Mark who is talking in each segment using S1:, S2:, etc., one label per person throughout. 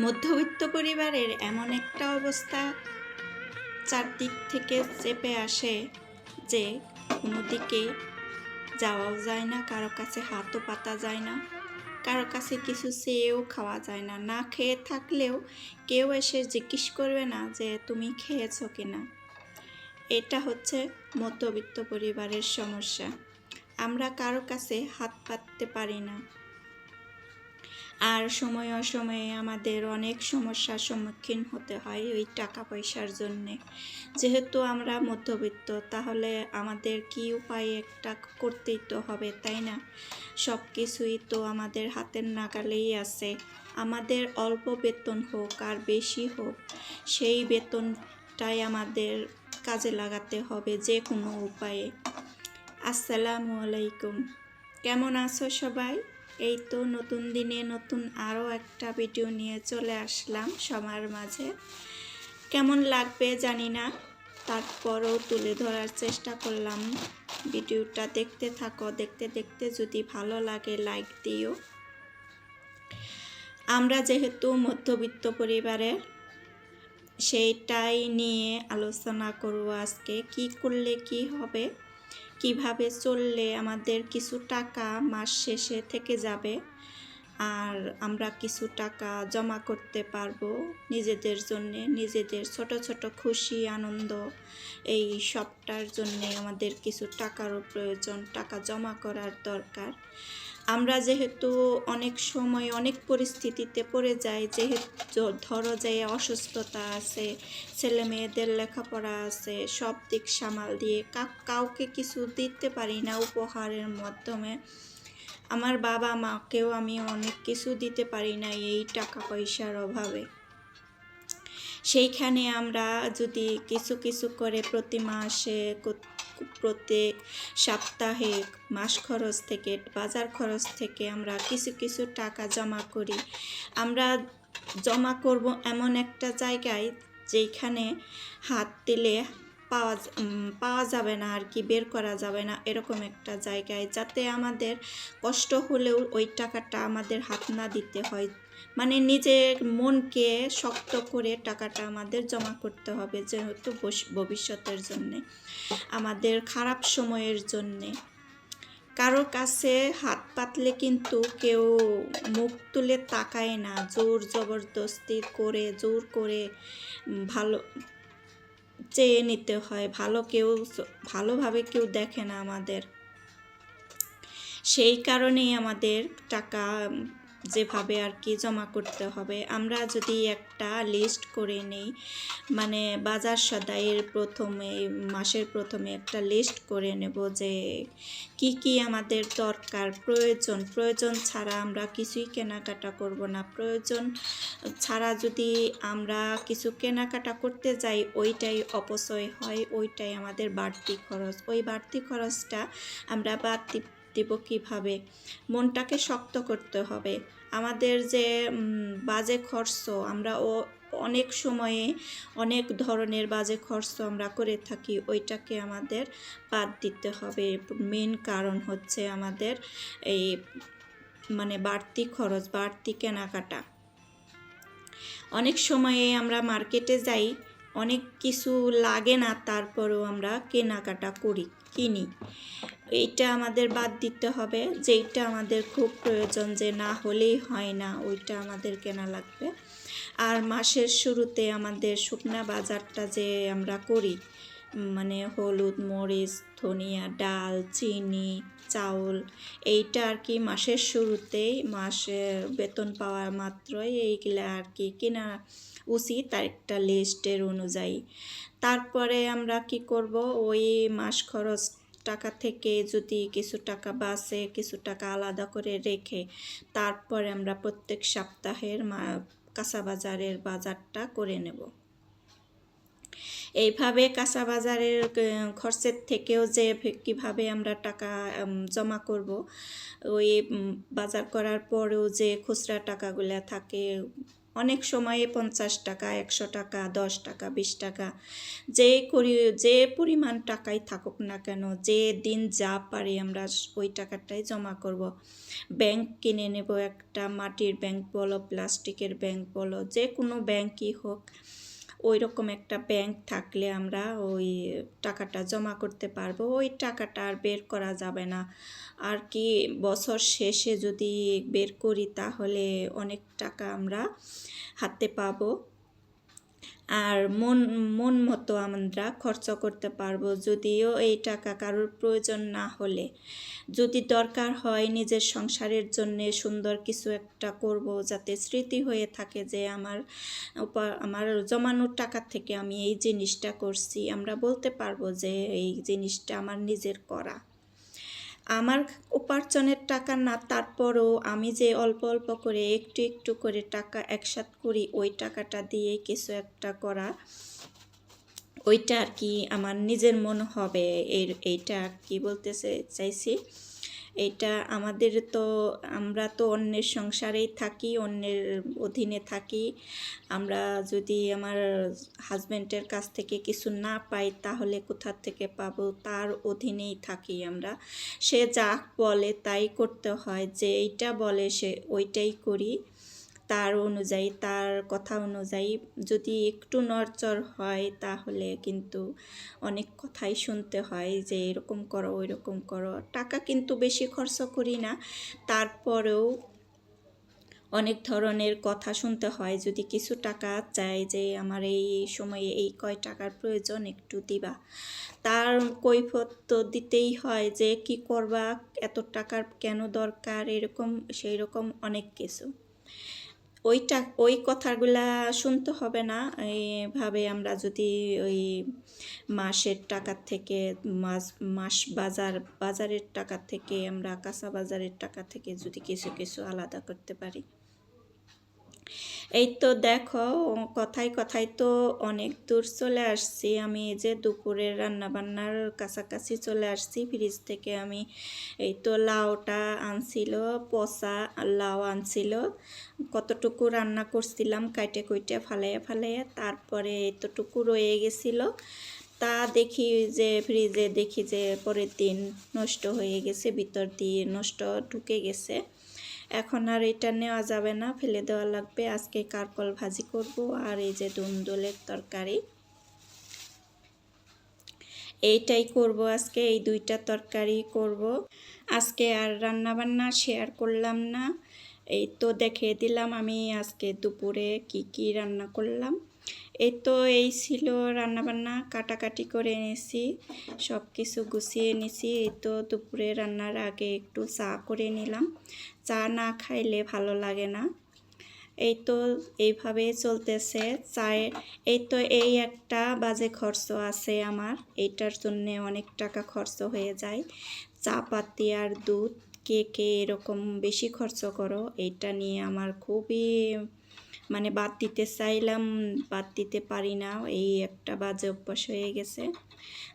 S1: মধ্যবিত্ত পরিবারের এমন একটা অবস্থা চারদিক থেকে চেপে আসে যে কোনো দিকে যাওয়াও যায় না, কারও কাছে হাতও পাতা যায় না, কারও কাছে কিছু চেয়েও খাওয়া যায় না। না খেয়ে থাকলেও কেউ এসে জিজ্ঞেস করবে না যে তুমি খেয়েছো কিনা এটা হচ্ছে মধ্যবিত্ত পরিবারের সমস্যা। আমরা কারও কাছে হাত পাততে পারি না। আর সময় অসময়ে আমাদের অনেক সমস্যার সম্মুখীন হতে হয় ওই টাকা পয়সার জন্যে। যেহেতু আমরা মধ্যবিত্ত, তাহলে আমাদের কি উপায় একটা করতেই তো হবে, তাই না? সব কিছুই তো আমাদের হাতের নাগালেই আছে। আমাদের অল্প বেতন হোক আর বেশি হোক, সেই বেতনটাই আমাদের কাজে লাগাতে হবে যে কোনো উপায়ে। আসসালামু আলাইকুম। কেমন আছো সবাই? এই তো নতুন দিনে নতুন আরও একটা ভিডিও নিয়ে চলে আসলাম সবার মাঝে। কেমন লাগবে জানি না, তারপরও তুলে ধরার চেষ্টা করলাম। ভিডিওটা দেখতে থাকো, দেখতে দেখতে যদি ভালো লাগে লাইক দিও। আমরা যেহেতু মধ্যবিত্ত পরিবারের সেইটাই নিয়ে আলোচনা করব আজকে। কি করলে কি হবে? কীভাবে চললে আমাদের কিছু টাকা মাস শেষে থেকে যাবে? আর আমরা কিছু টাকা জমা করতে পারব নিজেদের জন্যে, নিজেদের ছোট ছোট খুশি, আনন্দ, এই সবটার জন্যে আমাদের কিছু টাকারও প্রয়োজন, টাকা জমা করার দরকার। আমরা যেহেতু অনেক সময় অনেক পরিস্থিতিতে পড়ে যাই, যেহেতু ধরো যে অসুস্থতা আছে, ছেলে মেয়েদের লেখাপড়া আছে, সব দিক সামাল দিয়ে কাউকে কিছু দিতে পারি না উপহারের মাধ্যমে। আমার বাবা মাকেও আমি অনেক কিছু দিতে পারি না এই টাকা পয়সার অভাবে। সেইখানে আমরা যদি কিছু কিছু করে প্রতি মাসে প্রত্যেক সপ্তাহে মাস খরচ থেকে, বাজার খরচ থেকে আমরা কিছু কিছু টাকা জমা করি। আমরা জমা করব এমন একটা জায়গায় যেখানে হাত দিলে পাওয়া পাওয়া যাবে না আর কি, বের করা যাবে না, এরকম একটা জায়গায়, যাতে আমাদের কষ্ট হলেও ওই টাকাটা আমাদের হাত না দিতে হয়। মানে নিজের মনকে শক্ত করে টাকাটা আমাদের জমা করতে হবে, যেহেতু ভবিষ্যতের জন্যে, আমাদের খারাপ সময়ের জন্যে। কারও কাছে হাত পাতলে কিন্তু কেউ মুখ তুলে তাকায় না, জোর জবরদস্তি করে, জোর করে ভালো চেয়ে নিতে হয়। ভালো কেউ ভালোভাবে কেউ দেখে না আমাদের। সেই কারণেই আমাদের টাকা যেভাবে আর কি জমা করতে হবে। আমরা যদি একটা লিস্ট করে নেই মানে বাজার সদাইয়ের প্রথমে, মাসের প্রথমে একটা লিস্ট করে নেব যে কি কি আমাদের দরকার, প্রয়োজন। প্রয়োজন ছাড়া আমরা কিছুই কেনাকাটা করব না। প্রয়োজন ছাড়া যদি আমরা কিছু কেনাকাটা করতে যাই, ওইটাই অপচয় হয়, ওইটাই আমাদের বাড়তি খরচ। ওই বাড়তি খরচটা আমরা বাড়তি দেব কীভাবে? মনটাকে শক্ত করতে হবে। আমাদের যে বাজে খরচ, আমরা ও অনেক সময়ে অনেক ধরনের বাজে খরচ আমরা করে থাকি, ওইটাকে আমাদের বাদ দিতে হবে। মেন কারণ হচ্ছে আমাদের এই মানে বাড়তি খরচ, বাড়তি কেনাকাটা। অনেক সময়ে আমরা মার্কেটে যাই, অনেক কিছু লাগে না, তারপরেও আমরা কেনাকাটা করি, কিনি। এইটা আমাদের বাদ দিতে হবে, যেইটা আমাদের খুব প্রয়োজন যে না হলেই হয় না, ওইটা আমাদের কেনা লাগবে। আর মাসের শুরুতে আমাদের শুকনা বাজারটা যে আমরা করি মানে হলুদ, মরিচ, ধনিয়া, ডাল, চিনি, চাউল, এইটা আর কি মাসের শুরুতেই মাসের বেতন পাওয়ার মাত্রই এইগুলা আর কি কেনা উচিত একটা লিস্টের অনুযায়ী। তারপরে আমরা কি করব, ওই মাস খরচ টাকা থেকে যদি কিছু টাকা বাঁচে, কিছু টাকা আলাদা করে রেখে, তারপরে আমরা প্রত্যেক সপ্তাহের কাঁচা বাজারের বাজারটা করে নেব। এইভাবে কাঁচা বাজারের খরচের থেকেও যে কীভাবে আমরা টাকা জমা করব, ওই বাজার করার পরেও যে খুচরা টাকাগুলো থাকে অনেক সময়ে পঞ্চাশ টাকা, একশো টাকা, দশ টাকা, বিশ টাকা, যে করি, যে পরিমাণ টাকাই থাকুক না কেন, যে দিন যা পারি আমরা ওই টাকাটাই জমা করব। ব্যাংক কিনে নেব একটা মাটির ব্যাংক বলো, প্লাস্টিকের ব্যাংক বলো, যে কোনো ব্যাংকই হোক। ওই রকম একটা ব্যাংক থাকলে আমরা ওই টাকাটা জমা করতে পারব। ওই টাকাটা আর বের করা যাবে না। আর কি বছর শেষে যদি বের করি তাহলে অনেক টাকা আমরা হাতে পাবো। আর মন মন মতো আমরা খরচ করতে পারব যদিও এই টাকা কারোর প্রয়োজন না হলে। যদি দরকার হয় নিজের সংসারের জন্য সুন্দর কিছু একটা করব যাতে স্মৃতি হয়ে থাকে যে আমার আমার জমানোর টাকা থেকে আমি এই জিনিসটা করছি, আমরা বলতে পারব যে এই জিনিসটা আমার নিজের করা। আমার উপার্জনের টাকা না, তারপরও আমি যে অল্প অল্প করে একটু একটু করে টাকা একসাথ করি, ওই টাকাটা দিয়ে কিছু একটা করা, ওইটা আর কি আমার নিজের মন হবে, এর, এইটা কি বলতে চে- চাইছি। এটা আমাদের তো, আমরা তো অন্যের সংসারেই থাকি, অন্যের অধীনে থাকি। আমরা যদি আমার হাজব্যান্ডের কাছ থেকে কিছু না পাই, তাহলে কোথার থেকে পাবো? তার অধীনেই থাকি আমরা। সে যা বলে তাই করতে হয়, যে এইটা বলে সে ওইটাই করি। তার অনুযায়ী, তার কথা অনুযায়ী যদি একটু নড়চড় হয় তাহলে কিন্তু অনেক কথাই শুনতে হয় যে এরকম করো ওই রকম করো। টাকা কিন্তু বেশি খরচ করি না। তারপরেও অনেক ধরনের কথা শুনতে হয়। যদি কিছু টাকা চাই যে আমার এই সময়ে এই কয় টাকার প্রয়োজন একটু দিবা। তার কৈফত তো দিতেই হয় যে কি করবা, এত টাকার কেন দরকার? এরকম সেই রকম অনেক কিছু। ওইটা, ওই কথাগুলা শুনতে হবে না। এইভাবে আমরা যদি ওই মাসের টাকার থেকে, মাস মাস বাজার, বাজারের টাকার থেকে, আমরা কাঁচা বাজারের টাকা থেকে যদি কিছু কিছু আলাদা করতে পারি। এই তো দেখো, কথায় কথায় তো অনেক দূর চলে আসছি। আমি এই যে দুপুরের রান্নাবান্নার কাছাকাছি চলে আসছি। ফ্রিজ থেকে আমি এই তো লাউটা আনছিল, পচা লাউ আনছিল। কতটুকু রান্না করছিলাম কাইটে কুইটে ফালাইয়া ফালাইয়া, তারপরে এতটুকু রয়ে গেছিল। তা দেখি যে ফ্রিজে দেখি যে পরের দিন নষ্ট হয়ে গেছে, ভিতর দিয়ে নষ্ট ঢুকে গেছে। এখন আর এটা নেওয়া যাবে না, ফেলে দেওয়া লাগবে। আজকে কারকল ভাজি করব আর এই যে দুন্দুলের তরকারি। এইটাই করব আজকে, এই দুইটা তরকারি করব। আজকে আর রান্না বান্না শেয়ার করলাম না। এই তো দেখিয়ে দিলাম আমি আজকে দুপুরে কি কি রান্না করলাম। এই তো এই ছিল রান্নাবান্না, কাটাকাটি করে এনেছি সব কিছু গুছিয়ে নিছি এই তো দুপুরে রান্নার আগে একটু চা করে নিলাম। চা না খাইলে ভালো লাগে না। এই তো এইভাবে চলতেছে চায়ের এই তো এই একটা বাজে খরচ আছে আমার, এইটার জন্য অনেক টাকা খরচ হয়ে যায়। চা পাতি আর দুধ, কে কে এরকম বেশি খরচ করো, এইটা নিয়ে আমার খুবই মানে বাদ দিতে চাইলাম, বাদ দিতে পারি না, এই একটা বাজে অভ্যাস হয়ে গেছে।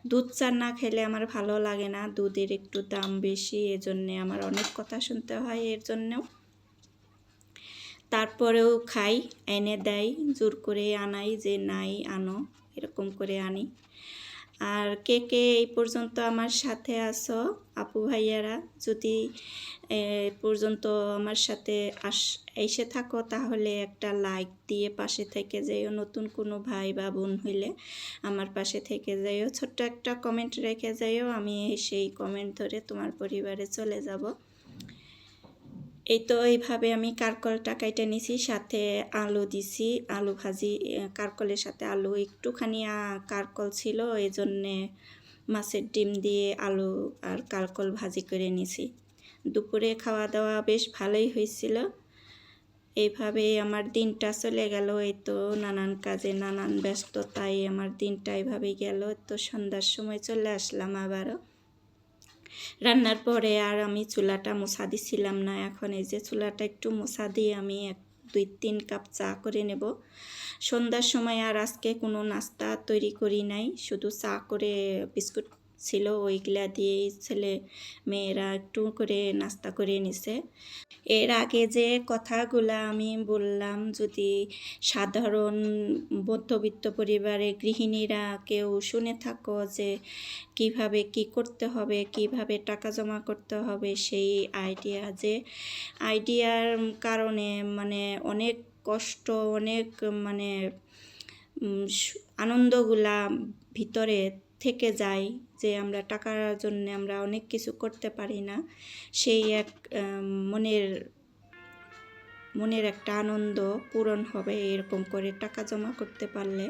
S1: দুধ চা না খেলে আমার ভালো লাগে না, দুধের একটু দাম বেশি, এজন্যে আমার অনেক কথা শুনতে হয় এর জন্যেও। তারপরেও খাই, এনে দেয়, জোর করে আনাই যে নাই আনো, এরকম করে আনি। আর কে কে এই পর্যন্ত আমার সাথে আসো আপু ভাইয়ারা? যদি এই পর্যন্ত আমার সাথে আস, এসে থাকো, তাহলে একটা লাইক দিয়ে পাশে থেকে যাইও নতুন কোনো ভাই বা বোন হইলে আমার পাশে থেকে যাইও ছোট্ট একটা কমেন্ট রেখে যাইও আমি সেই কমেন্ট ধরে তোমার পরিবারে চলে যাব। এই তো এইভাবে আমি কারকলটা কেটে নিছি, সাথে আলু দিছি, আলু ভাজি কারকলের সাথে আলু একটুখানি কারকল ছিল এই জন্যে মাছের ডিম দিয়ে আলু আর কারকল ভাজি করে নিছি। দুপুরে খাওয়া দাওয়া বেশ ভালোই হয়েছিল। এইভাবে আমার দিনটা চলে গেল, এই তো নানান কাজে নানান ব্যস্ততায় আমার দিনটা এইভাবেই গেল, তো সন্ধ্যার সময় চলে আসলাম আবারও। রান্নার পরে আর আমি চুলাটা মোছা দিছিলাম না। এখন এই যে চুলাটা একটু মোছা দিয়ে আমি এক, দুই, তিন কাপ চা করে নেব। সন্ধ্যার সময় আর আজকে কোনো নাস্তা তৈরি করি নাই। শুধু চা করে বিস্কুট ছিল ওইগুলা দিয়েই ছেলে মেয়েরা একটু করে নাস্তা করে নিছে। এর আগে যে কথাগুলা আমি বললাম, যদি সাধারণ মধ্যবিত্ত পরিবারে গৃহিণীরা কেউ শুনে থাকো যে কীভাবে কি করতে হবে, কীভাবে টাকা জমা করতে হবে, সেই আইডিয়া যে, আইডিয়ার কারণে মানে অনেক কষ্ট, অনেক মানে আনন্দগুলা ভিতরে থেকে যায় যে আমরা টাকার জন্য আমরা অনেক কিছু করতে পারি না, সেই এক মনের মনের একটা আনন্দ পূরণ হবে এরকম করে টাকা জমা করতে পারলে।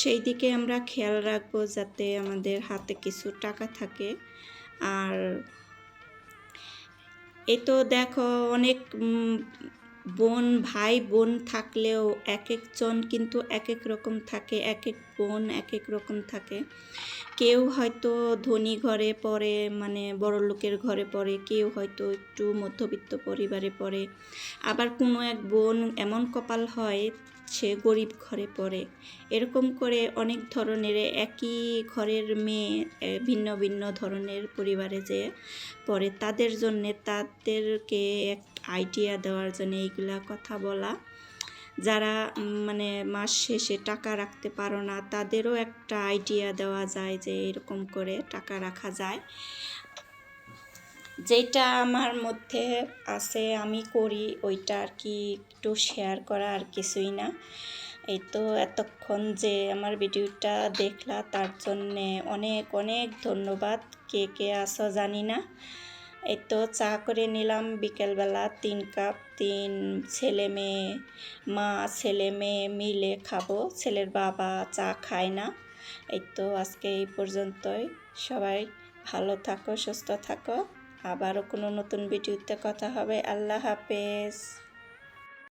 S1: সেই দিকে আমরা খেয়াল রাখব যাতে আমাদের হাতে কিছু টাকা থাকে। আর এই তো দেখো অনেক বোন, ভাই, বোন থাকলেও এক একজন কিন্তু এক এক রকম থাকে, এক এক বোন, এক এক রকম থাকে। কেউ হয়তো ধনী ঘরে পড়ে মানে বড় লোকের ঘরে পড়ে, কেউ হয়তো একটু মধ্যবিত্ত পরিবারে পড়ে। আবার কোনো এক বোন এমন কপাল হয়, সে গরিব ঘরে পড়ে। এরকম করে অনেক ধরনের একই ঘরের মেয়ে ভিন্ন ভিন্ন ধরনের পরিবারে যে পড়ে, তাদের জন্যে তাদেরকে এক আইডিয়া দেওয়ার জন্য এইগুলা কথা বলা। যারা মানে মাস শেষে টাকা রাখতে পারো না, তাদেরও একটা আইডিয়া দেওয়া যায় যে এরকম করে টাকা রাখা যায়। যেটা আমার মধ্যে আছে, আমি করি, ওইটা আর কি একটু শেয়ার করা আর কিছুই না। এই তো এতক্ষণ যে আমার ভিডিওটা দেখলা, তার জন্যে অনেক অনেক ধন্যবাদ। কে কে আসো জানি না। এই তো চা করে নিলাম। বিকেলবেলা তিন কাপ, তিন ছেলে মেয়ে, মা, ছেলে মেয়ে মিলে খাব। ছেলের বাবা চা খায় না। এই তো আজকে এই পর্যন্তই। সবাই ভালো থাকো, সুস্থ থাকো। আবারও কোনো নতুন ভিডিওতে কথা হবে। আল্লাহ হাফেজ।